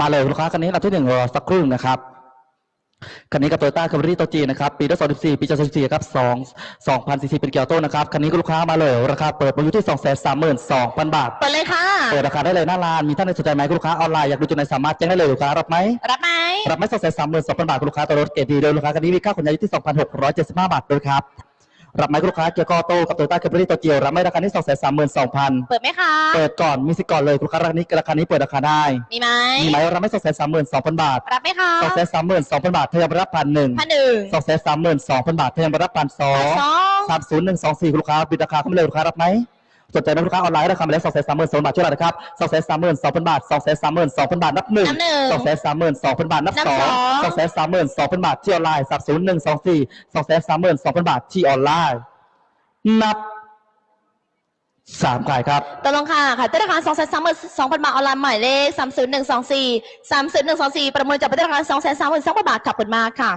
มาเลยลูกค้าคันนี้ลำที่หนึ่งรอสักครู่นะครับคันนี้กับโตโยต้าคัมรี่ตัวจีนะครับ ปี2014ปี2014ครับ2 2000ซีซีเป็นเกียวโต้นะครับ คันนี้ก็ลูกค้ามาเลย ราคาเปิดมาอยู่ที่ 232,000 บาท เปิดเลยค่ะ เปิดราคาได้เลยหน้าร้าน มีท่านใดสนใจไหมคุณลูกค้าออนไลน์อยากดูจุดไหนสามารถแจ้งได้เลยลูกค้ารับไหม รับไหม รับไม่สองแสนสามหมื่นสองพันบาทคุณลูกค้าตัวรถเกรดดีเลยลูกค้าคันนี้มีค่าขนย้ายอยู่ที่สองพันหกร้อยเจ็ดสิบห้าบาทด้วยครับ รับไหมคุณลูกค้าเกียร์กอโต้กับโตโยต้าแคปริตัวเจียวรับไหมราคาที่สองแสนสามหมื่นสองพันเปิดไหมคะเปิดก่อนมีสิทธิ์ก่อนเลยคุณลูกค้าราคานี้ราคานี้เปิดราคาได้มีไหมมีไหมรับไม่สองแสนสามหมื่นสองพันบาทรับไหมคะสองแสนสามหมื่นสองพันบาทเทยมรับพันหนึ่งพันหนึ่งสองแสนสามหมื่นสองพันบาทเทยมรับพันสองสองสามศูนย์หนึ่งสองสี่คุณลูกค้าบิดราคาเข้ามาเลยลูกค้ารับไหม สนใจไหมลูกค้าออนไลน์ราคามาแล้วสองแสนสามหมื่นสองบาทช่วยเรานะครับสองแสนสามหมื่นสองพันบาทสองแสนสามหมื่นสองพันบาทนับหนึ่งนับหนึ่งสองแสนสามหมื่นสองพันบาทนับนับสองสองสองแสนสามหมื่นสองพันบาทที่ออนไลน์สามศูนย์หนึ่งสองสี่สองแสนสามหมื่นสองพันบาทที่ออนไลน์ นับสามขายครับ ตกลงค่ะขายต้นราคาสองแสนสามหมื่นสองพันบาทออนไลน์หมายเลขสามศูนย์หนึ่งสองสี่สามศูนย์หนึ่งสองสี่ประมูลจากต้นราคาสองแสนสามหมื่นสองพันบาทขอบคุณมากค่ะ